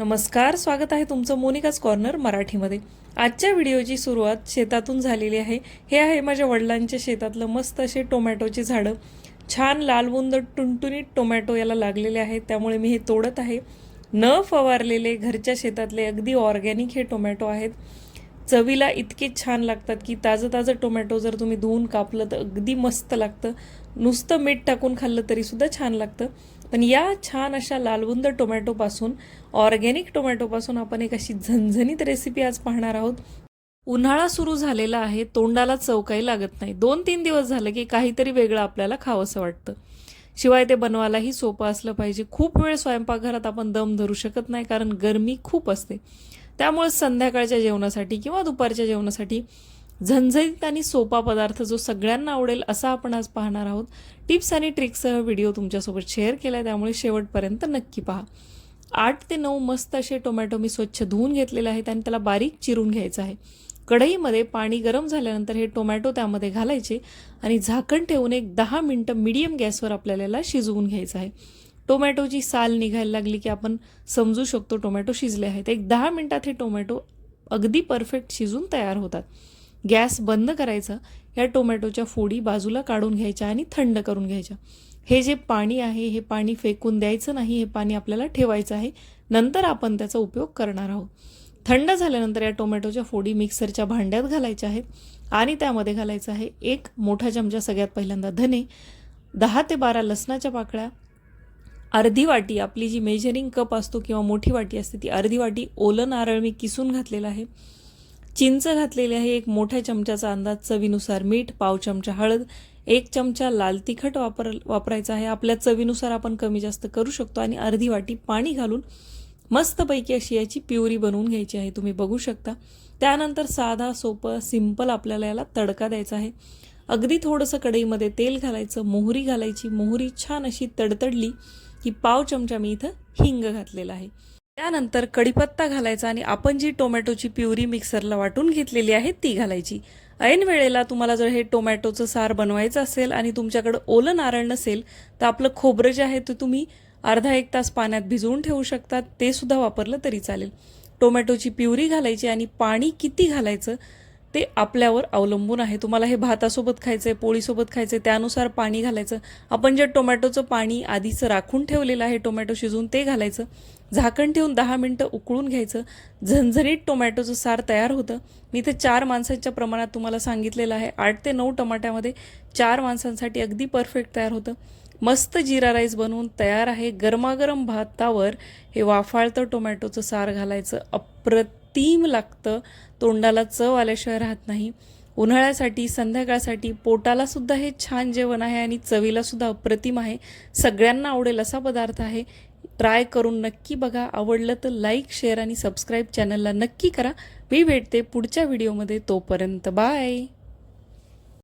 नमस्कार स्वागत आहे तुमचं मोनिकाच कॉर्नर मराठीमध्ये. आजच्या व्हिडिओची सुरुवात शेतातून झालेली आहे. हे आहे माझ्या वडिलांच्या शेतातलं मस्त असे टोमॅटोची झाडं. छान लालबुंद टुनटुनीत टोमॅटो याला लागलेले आहेत त्यामुळे मी हे तोडत आहे. न फवारलेले घरच्या शेतातले अगदी ऑर्गॅनिक हे टोमॅटो आहेत. चवीला इतके छान लागतात की ताजं ताजं टोमॅटो जर तुम्ही धुवून कापलं तर अगदी मस्त लागतं. नुसतं मीठ टाकून खाल्लं तरीसुद्धा छान लागतं. पण या छान अशा लालबुंद टोमॅटोपासून ऑर्गॅनिक टोमॅटोपासून आपण एक अशी झणझणीत रेसिपी आज पाहणार आहोत. उन्हाळा सुरू झालेला आहे तोंडाला चव काही लागत नाही. दोन तीन दिवस झालं की काहीतरी वेगळं आपल्याला खावंसं वाटतं. शिवाय ते बनवायलाही सोपं असलं पाहिजे. खूप वेळ स्वयंपाकघरात आपण दम धरू शकत नाही कारण गरमी खूप असते. त्यामुळे संध्याकाळच्या जेवणासाठी किंवा दुपारच्या जेवणासाठी झणझणीत आणि सोपा पदार्थ जो सगळ्यांना आवडेल असा आपण आज पाहणार आहोत. टिप्स आणि ट्रिक्ससह व्हिडिओ तुमच्यासोबत शेअर केला आहे त्यामुळे शेवटपर्यंत नक्की पहा. आठ ते नऊ मस्त असे टोमॅटो मी स्वच्छ धुवून घेतलेले आहेत आणि त्याला बारीक चिरून घ्यायचं आहे. कढईमध्ये पाणी गरम झाल्यानंतर हे टोमॅटो त्यामध्ये घालायचे आणि झाकण ठेवून एक दहा मिनटं मिडियम गॅसवर आपल्याला याला शिजवून घ्यायचं आहे. टोमॅटोची साल निघायला लागली की आपण समजू शकतो टोमॅटो शिजले आहेत. एक दहा मिनटात हे टोमॅटो अगदी परफेक्ट शिजून तयार होतात. गॅस बंद करायचा या टोमॅटोच्या फोडी बाजूला काढून घ्यायच्या आणि थंड करून घ्यायच्या. हे जे पाणी आहे हे पाणी फेकून द्यायचं नाही हे पाणी आपल्याला ठेवायचं आहे. नंतर आपण त्याचा उपयोग करणार आहोत. थंड झाल्यानंतर या टोमॅटोच्या फोडी मिक्सरच्या भांड्यात घालायच्या आहेत आणि त्यामध्ये घालायचं आहे एक मोठा चमचा सगळ्यात पहिल्यांदा धने दहा ते बारा लसणाच्या पाकळ्या अर्धी वाटी आपली जी मेजरिंग कप असतो किंवा मोठी वाटी असते ती अर्धी वाटी ओलं नारळ मी किसून घातलेलं आहे. चिंच घातलेली आहे एक मोठ्या चमच्याचा अंदाज चवीनुसार मीठ पाव चमचा हळद एक चमचा लाल तिखट वापर वापरायचा आहे. आपल्या चवीनुसार आपण कमी जास्त करू शकतो आणि अर्धी वाटी पाणी घालून मस्तपैकी अशी याची प्युरी बनवून घ्यायची आहे. तुम्ही बघू शकता. त्यानंतर साधा सोपं सिंपल आपल्याला याला तडका द्यायचा आहे. अगदी थोडंसं कढईमध्ये तेल घालायचं मोहरी घालायची. मोहरी छान अशी तडतडली की पाव चमचा मी इथं हिंग घातलेला आहे. त्यानंतर कढीपत्ता घालायचा आणि आपण जी टोमॅटोची प्युरी मिक्सरला वाटून घेतलेली आहे ती घालायची. ऐन वेळेला तुम्हाला जर हे टोमॅटोचं सार बनवायचं असेल आणि तुमच्याकडं ओलं नारळ नसेल तर आपलं खोबरं जे आहे ते तुम्ही अर्धा एक तास पाण्यात भिजवून ठेवू शकता ते सुद्धा वापरलं तरी चालेल. टोमॅटोची प्युरी घालायची आणि पाणी किती घालायचं ते आपल्यावर अवलंबून आहे. तुम्हाला हे भातासोबत खायचं आहे पोळीसोबत खायचं आहे त्यानुसार पाणी घालायचं. आपण जे टोमॅटोचं पाणी आधीचं राखून ठेवलेलं आहे टोमॅटो शिजवून ते घालायचं. झाकण ठेवून दहा मिनटं उकळून घ्यायचं. झणझणीत टोमॅटोचं सार तयार होतं. मी इथे चार माणसांच्या प्रमाणात तुम्हाला सांगितलेलं आहे. आठ ते नऊ टमाट्यामध्ये चार माणसांसाठी अगदी परफेक्ट तयार होतं. मस्त जिरा राईस बनवून तयार आहे. गरमागरम भातावर हे वाफाळतं टोमॅटोचं सार घालायचं. अप्रत टीम लागतं. तोंडाला चव आल्याशिवाय राहत नाही. उन्हाळ्यासाठी संध्याकाळसाठी पोटालासुद्धा हे छान जेवण आहे आणि चवीलासुद्धा अप्रतिम आहे. सगळ्यांना आवडेल असा पदार्थ आहे. ट्राय करून नक्की बघा. आवडलं तर लाईक शेअर आणि सबस्क्राईब चॅनलला नक्की करा. मी भेटते पुढच्या व्हिडिओमध्ये. तोपर्यंत बाय.